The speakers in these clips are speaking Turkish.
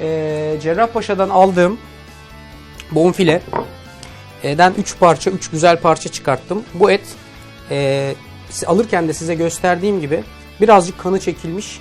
Ee, Cerrahpaşa'dan aldığım bonfile eden 3 parça, 3 güzel parça çıkarttım. Bu et e, alırken de size gösterdiğim gibi birazcık kanı çekilmiş,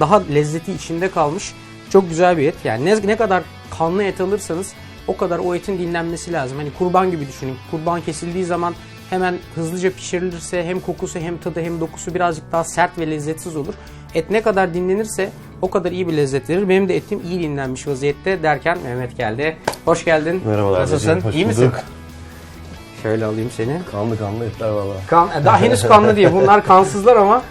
daha lezzeti içinde kalmış. Çok güzel bir et. Yani ne, ne kadar kanlı et alırsanız o kadar o etin dinlenmesi lazım. Hani kurban gibi düşünün. Kurban kesildiği zaman hemen hızlıca pişirilirse hem kokusu hem tadı hem dokusu birazcık daha sert ve lezzetsiz olur. Et ne kadar dinlenirse o kadar iyi bir lezzet verir. Benim de etim iyi dinlenmiş vaziyette derken Mehmet geldi. Hoş geldin. Merhabalar. Nasılsın? Hoş iyi misin? Şöyle alayım seni. Kanlı kanlı etler valla. Kan, e, daha henüz kanlı değil. Bunlar kansızlar ama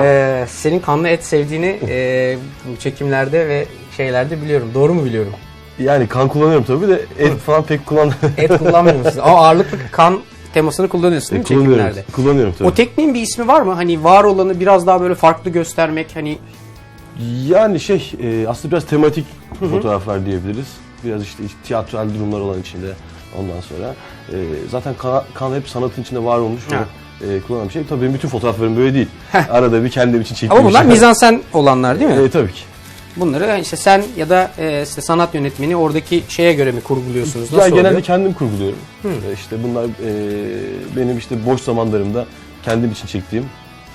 e, senin kanlı et sevdiğini e, bu çekimlerde ve şeylerde biliyorum. Doğru mu biliyorum? Yani kan kullanıyorum tabii de et falan pek kullanmıyorum. Et kullanmıyor musun? Ama ağırlıklı kan temasını kullanıyorsun değil mi kullanıyorum. çekimlerde? Kullanıyorum tabii. O tekniğin bir ismi var mı? Hani var olanı biraz daha böyle farklı göstermek hani Yani şey e, aslında biraz tematik fotoğraflar diyebiliriz. Biraz işte tiyatral durumlar olan içinde ondan sonra. E, zaten kan, kan hep sanatın içinde var olmuş Ha. e, kullanılan bir şey. Tabii benim bütün fotoğraflarım böyle değil. Arada bir kendim için çektiğim ama bunlar şeyler. mizansen olanlar değil mi? E, tabii ki. Bunları işte sen ya da e, işte sanat yönetmeni oradaki şeye göre mi kurguluyorsunuz? Nasıl ya genelde oluyor? kendim kurguluyorum. E, işte bunlar e, benim işte boş zamanlarımda kendim için çektiğim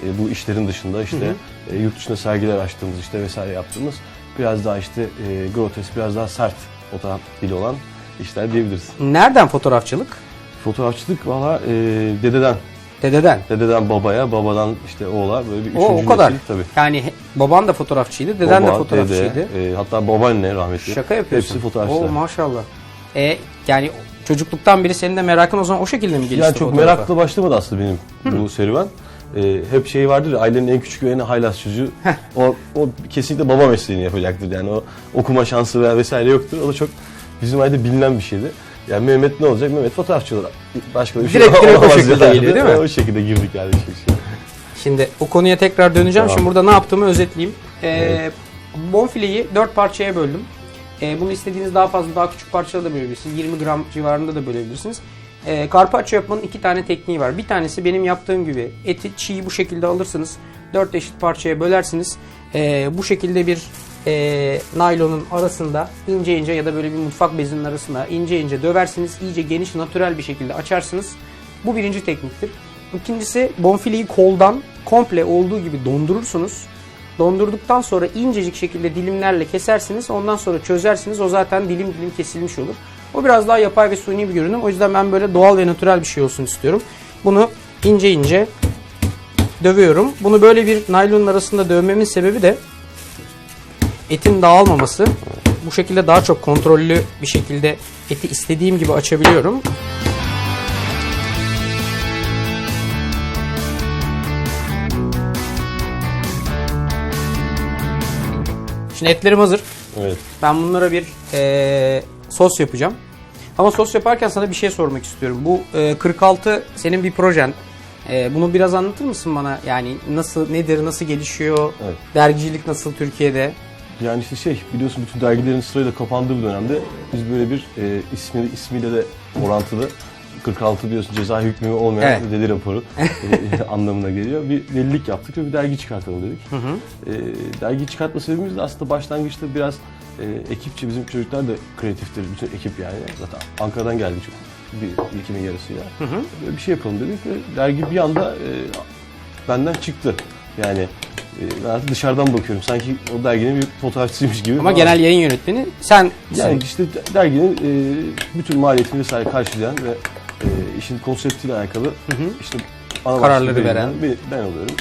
e, bu işlerin dışında işte e, yurt dışında sergiler açtığımız işte vesaire yaptığımız biraz daha işte e, grotesk, biraz daha sert fotoğraf dili olan işler diyebiliriz. Nereden fotoğrafçılık? Fotoğrafçılık valla e, dededen, Dededen. dededen babaya, babadan işte oğula böyle bir O, üçüncü o kadar. nesil tabii. Yani baban da fotoğrafçıydı, deden de Baba, fotoğrafçıydı. dede, e, hatta babaanne rahmetli. Şaka yapıyorsun. Hepsi fotoğrafçılar. Oo maşallah. E yani çocukluktan beri senin de merakın o zaman o şekilde mi gelişti Yani çok fotoğrafa? merakla başlamadı aslında benim bu serüven. Ee, hep şey vardır ya ailenin en küçük en haylaz çocuğu. o, o kesinlikle baba mesleğini yapacaktır. Yani o okuma şansı veya vesaire yoktur. O da çok bizim ailede bilinen bir şeydi. Yani Mehmet ne olacak? Mehmet fotoğrafçı olarak. Başka bir Direkt- şey direkt o şekilde yani. geliyor, değil mi? O şekilde girdik yani. Şimdi o konuya tekrar döneceğim. Tamam. Şimdi burada ne yaptığımı özetleyeyim. Ee, bonfileyi 4 parçaya böldüm. Ee, bunu istediğiniz daha fazla daha küçük parçalara da bölebilirsiniz. 20 gram civarında da bölebilirsiniz. Ee, carpaccio yapmanın iki tane tekniği var. Bir tanesi benim yaptığım gibi eti çiğ bu şekilde alırsınız. 4 eşit parçaya bölersiniz. Ee, bu şekilde bir e, naylonun arasında ince ince ya da böyle bir mutfak bezinin arasında ince ince döversiniz. İyice geniş, natürel bir şekilde açarsınız. Bu birinci tekniktir. İkincisi bonfileyi koldan komple olduğu gibi dondurursunuz. Dondurduktan sonra incecik şekilde dilimlerle kesersiniz. Ondan sonra çözersiniz. O zaten dilim dilim kesilmiş olur. O biraz daha yapay ve suni bir görünüm. O yüzden ben böyle doğal ve natürel bir şey olsun istiyorum. Bunu ince ince dövüyorum. Bunu böyle bir naylonun arasında dövmemin sebebi de etin dağılmaması. Bu şekilde daha çok kontrollü bir şekilde eti istediğim gibi açabiliyorum. Şimdi etlerim hazır. Evet. Ben bunlara bir eee, sos yapacağım. Ama sos yaparken sana bir şey sormak istiyorum. Bu eee, 46 senin bir projen. Eee, bunu biraz anlatır mısın bana? Yani nasıl, nedir, nasıl gelişiyor? Evet. Dergicilik nasıl Türkiye'de? Yani işte şey biliyorsun bütün dergilerin sırayla kapandığı bir dönemde biz böyle bir e, ismi, ismiyle de orantılı 46 biliyorsun ceza hükmü olmayan Evet. deli raporu e, anlamına geliyor. Bir delilik yaptık ve bir dergi çıkartalım dedik. E, dergi çıkartma sebebimiz de aslında başlangıçta biraz e, ekipçe bizim çocuklar da kreatiftir bütün ekip yani. Zaten Ankara'dan geldik çok bir ekimin yarısıyla. Böyle bir şey yapalım dedik ve dergi bir anda e, benden çıktı. Yani e, ben artık dışarıdan bakıyorum. Sanki o derginin bir fotoğrafçısıymış gibi. Ama genel yayın yönetmeni sen. Yani işte derginin e, bütün maliyetini vesaire karşılayan ve e, işin konseptiyle alakalı işte ana Kararları veren. bir- ben oluyorum.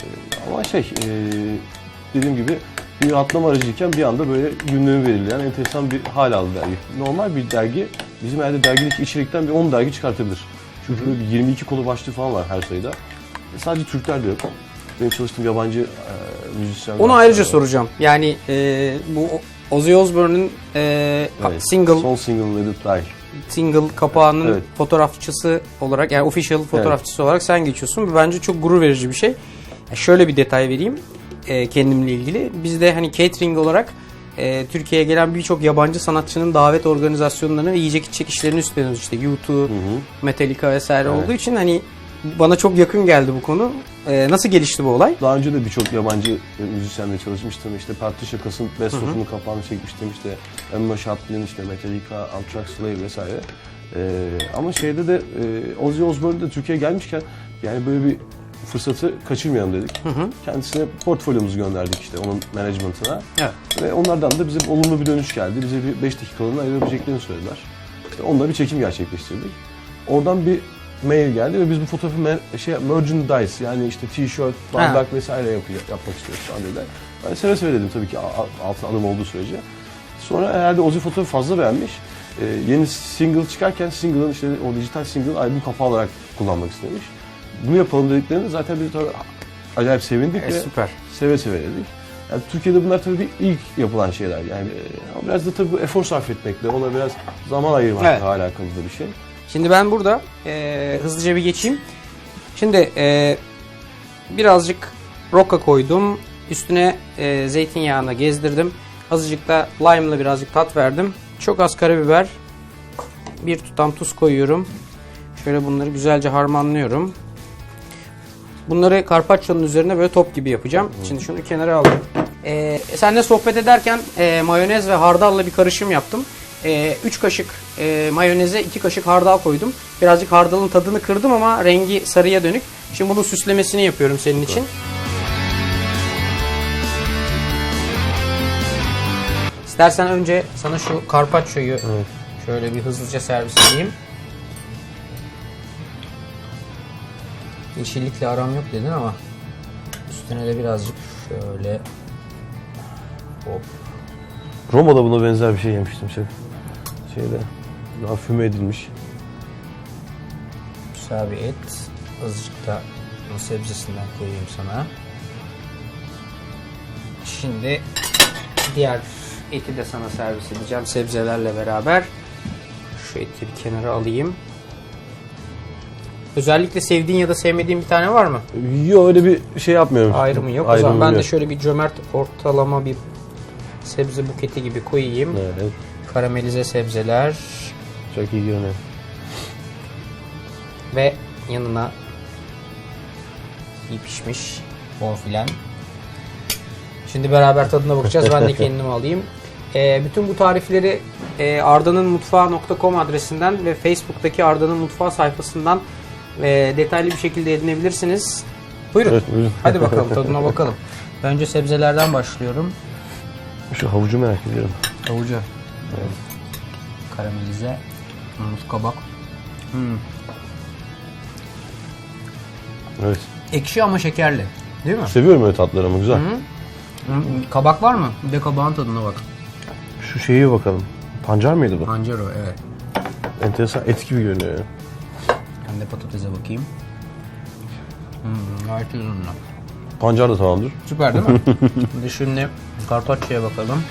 E, ama şey e, dediğim gibi bir atlama aracıyken bir anda böyle gündemi belirleyen enteresan bir hal aldı dergi. Normal bir dergi bizim herhalde dergideki içerikten bir 10 dergi çıkartabilir. Çünkü böyle bir 22 konu başlığı falan var her sayıda. E, sadece Türkler de yok. Benim çalıştığım yabancı e, müzisyenler Onu ayrıca var. soracağım. Yani eee, bu Ozzy Osbourne'ın eee, Evet, single Son single Let It Die. single kapağının Evet. fotoğrafçısı olarak yani official fotoğrafçısı olarak sen geçiyorsun. Bu bence çok gurur verici bir şey. Şöyle bir detay vereyim e, kendimle ilgili. Biz de hani catering olarak e, Türkiye'ye gelen birçok yabancı sanatçının davet organizasyonlarını ve yiyecek içecek işlerini üstleniyoruz. İşte U2, Metallica vesaire Evet. olduğu için hani bana çok yakın geldi bu konu. Ee, nasıl gelişti bu olay? Daha önce de birçok yabancı e, müzisyenle çalışmıştım. İşte Patricia Cass'ın Best of'unu kapağını çekmiştim. İşte Emma Shatner'ın işte Metallica, Anthrax, Slave vesaire. Ee, ama şeyde de e, Ozzy Osbourne de Türkiye'ye gelmişken yani böyle bir fırsatı kaçırmayalım dedik. Kendisine portfolyomuzu gönderdik işte onun management'ına. Evet. Ve onlardan da bize olumlu bir dönüş geldi. Bize bir 5 dakikalığına ayırabileceklerini söylediler. İşte onunla bir çekim gerçekleştirdik. Oradan bir mail geldi ve biz bu fotoğrafı mer- şey merchandise yani işte t-shirt, bardak vesaire yap- yapmak istiyoruz falan dediler. Ben seve seve dedim tabii ki altın adım olduğu sürece. Sonra herhalde Ozzy fotoğrafı fazla beğenmiş. Ee, yeni single çıkarken single'ın işte o dijital single albüm kapağı olarak kullanmak istemiş. Bunu yapalım dediklerinde zaten biz tabii acayip sevindik E, ve süper. seve seve dedik. Yani Türkiye'de bunlar tabii bir ilk yapılan şeyler yani e, biraz da tabii bu efor sarf etmekle, ona biraz zaman ayırmakla Evet. alakalı da bir şey. Şimdi ben burada e, hızlıca bir geçeyim. Şimdi e, birazcık roka koydum. Üstüne e, zeytinyağını gezdirdim. Azıcık da lime'la birazcık tat verdim. Çok az karabiber. Bir tutam tuz koyuyorum. Şöyle bunları güzelce harmanlıyorum. Bunları karpaccio'nun üzerine böyle top gibi yapacağım. Şimdi şunu kenara aldım. Ee, seninle sohbet ederken e, mayonez ve hardalla bir karışım yaptım. 3 kaşık e, mayoneze 2 kaşık hardal koydum. Birazcık hardalın tadını kırdım ama rengi sarıya dönük. Şimdi bunun süslemesini yapıyorum senin için. İstersen önce sana şu carpaccio'yu şöyle bir hızlıca servis edeyim. Yeşillikle aram yok dedin ama üstüne de birazcık şöyle hop Roma'da buna benzer bir şey yemiştim şef. Şeyde daha füme edilmiş. güzel bir et. Azıcık da sebzesinden koyayım sana. Şimdi diğer eti de sana servis edeceğim sebzelerle beraber. Şu eti bir kenara alayım. Özellikle sevdiğin ya da sevmediğin bir tane var mı? Yok öyle bir şey yapmıyorum. Ayrımı yok. o zaman ben de yok. şöyle bir cömert ortalama bir sebze buketi gibi koyayım. Evet, Karamelize sebzeler çok iyi görünüyor. ve yanına iyi pişmiş bonfilen. Şimdi beraber tadına bakacağız. Ben de kendim alayım. Ee, bütün bu tarifleri e, ardanınmutfağı.com adresinden ve Facebook'taki Arda'nın Mutfağı sayfasından e, detaylı bir şekilde edinebilirsiniz. Buyurun. Evet buyurun. Hadi bakalım tadına bakalım. Önce sebzelerden başlıyorum. Şu havucu merak ediyorum. Havucu. Karamelize. Muz kabak. Hmm. Evet. Ekşi ama şekerli. Değil mi? Seviyorum öyle tatları ama güzel. Hmm, Kabak var mı? Bir de kabağın tadına bak. Şu şeyi bakalım. Pancar mıydı bu? Pancar o evet. Enteresan et gibi görünüyor Ben de patatese bakayım. Hmm, gayet güzel. Pancar da tamamdır. Süper değil mi? Şimdi şimdi karpaccio'ya bakalım.